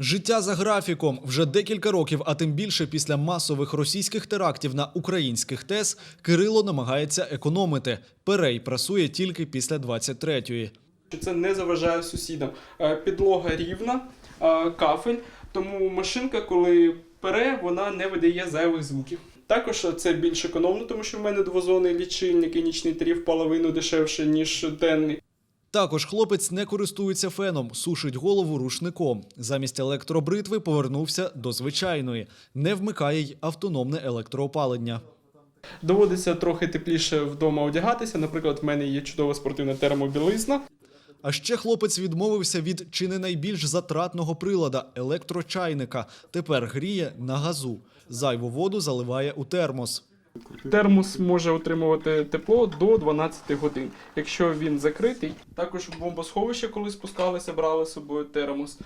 Життя за графіком вже декілька років, а тим більше після масових російських терактів на українських ТЕС, Кирило намагається економити. Перей прасує тільки після 23-ї. це не заважає сусідам. Е, Підлога рівна, е, кафель, тому машинка, коли пере, вона не видає зайвих звуків. Також це більш економно, тому що в мене двозонний лічильник і нічний тариф половину дешевше, ніж денний. Також хлопець не користується феном, сушить голову рушником. Замість електробритви повернувся до звичайної, не вмикає й автономне електроопалення. Доводиться трохи тепліше вдома одягатися. Наприклад, в мене є чудова спортивна термобілизна. А ще хлопець відмовився від чи не найбільш затратного прилада електрочайника. Тепер гріє на газу. Зайву воду заливає у термос. Термос може отримувати тепло до 12 годин. Якщо він закритий, також в бомбосховище, коли спускалися, брали з собою термос.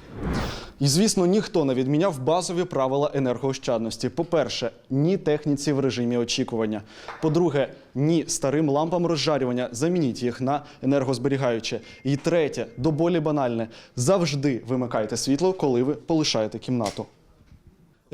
І звісно, ніхто не відміняв базові правила енергоощадності. По-перше, ні техніці в режимі очікування. По-друге, ні старим лампам розжарювання. Замініть їх на енергозберігаюче. І третє, до болі банальне: завжди вимикайте світло, коли ви полишаєте кімнату.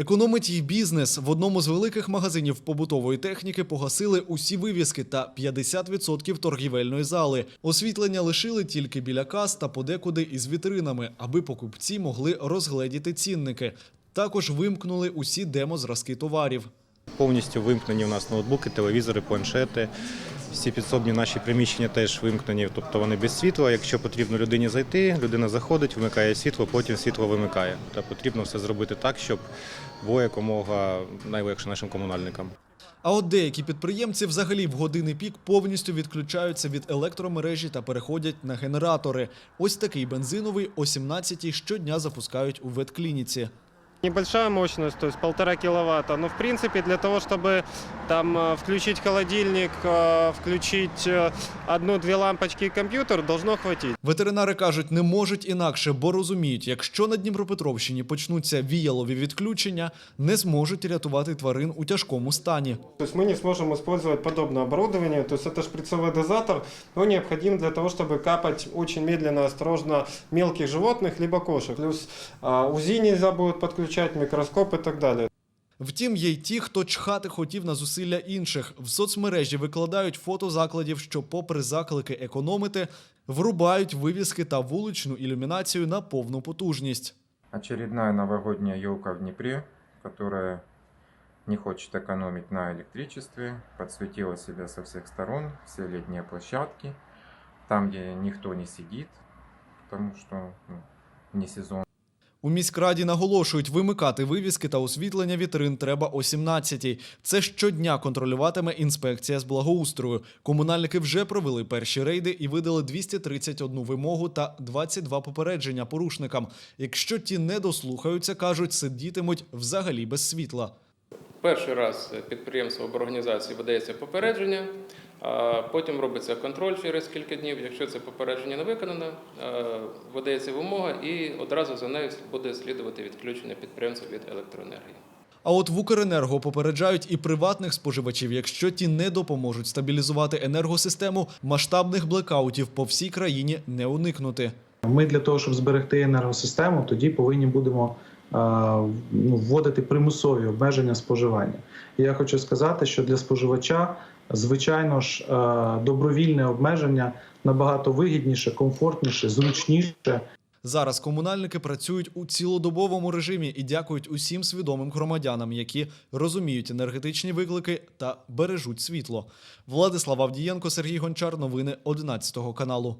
Економить їй бізнес. В одному з великих магазинів побутової техніки погасили усі вивіски та 50% торгівельної зали. Освітлення лишили тільки біля кас та подекуди із вітринами, аби покупці могли розгледіти цінники. Також вимкнули усі демозразки товарів. Повністю вимкнені у нас ноутбуки, телевізори, планшети. Всі підсобні наші приміщення теж вимкнені, тобто вони без світла. Якщо потрібно людині зайти, людина заходить, вмикає світло, потім світло вимикає. Та потрібно все зробити так, щоб було якомога найлегше нашим комунальникам. А от деякі підприємці взагалі в години пік повністю відключаються від електромережі та переходять на генератори. Ось такий бензиновий о 17-й щодня запускають у ветклініці. Небольшая мощность, то есть полтора киловатта, но в принципе для того, чтобы там э, включить холодильник, э, включить э, одну-две лампочки и компьютер, должно хватить. Ветеринари кажуть, не можуть інакше, бо розуміють, якщо на Дніпропетровщині почнуться віялові відключення, не зможуть рятувати тварин у тяжкому стані. То есть мы не сможем использовать подобное оборудование, то есть это шприцовый дозатор, он необходим для того, чтобы капать очень медленно, осторожно мелких животных, либо кошек. Плюс а, УЗИ нельзя будет подключать, микроскоп и так далее. Втім, є й ті, хто чхати хотів на зусилля інших. В соцмережі викладають фото закладів, що, попри заклики економити, врубають вивіски та вуличну ілюмінацію на повну потужність. Очередная новогодняя елка в Днепре, которая не хочет экономить на электричестве, подсветила себя со всех сторон, все летние площадки, там, где никто не сидит, потому что ну, не сезон. У міськраді наголошують, вимикати вивіски та освітлення вітрин треба о 17-й. Це щодня контролюватиме інспекція з благоустрою. Комунальники вже провели перші рейди і видали 231 вимогу та 22 попередження порушникам. Якщо ті не дослухаються, кажуть, сидітимуть взагалі без світла. Перший раз підприємству або організації видається попередження, потім робиться контроль через кілька днів. Якщо це попередження не виконано, е, видається вимога і одразу за нею буде слідувати відключення підприємства від електроенергії. А от в Укренерго попереджають і приватних споживачів, якщо ті не допоможуть стабілізувати енергосистему, масштабних блекаутів по всій країні не уникнути. Ми для того, щоб зберегти енергосистему, тоді повинні будемо вводити примусові обмеження споживання. І я хочу сказати, що для споживача, звичайно ж, е, добровільне обмеження набагато вигідніше, комфортніше, зручніше Зараз комунальники працюють у цілодобовому режимі і дякують усім свідомим громадянам, які розуміють енергетичні виклики та бережуть світло. Владислав Авдієнко, Сергій Гончар. Новини 11 каналу.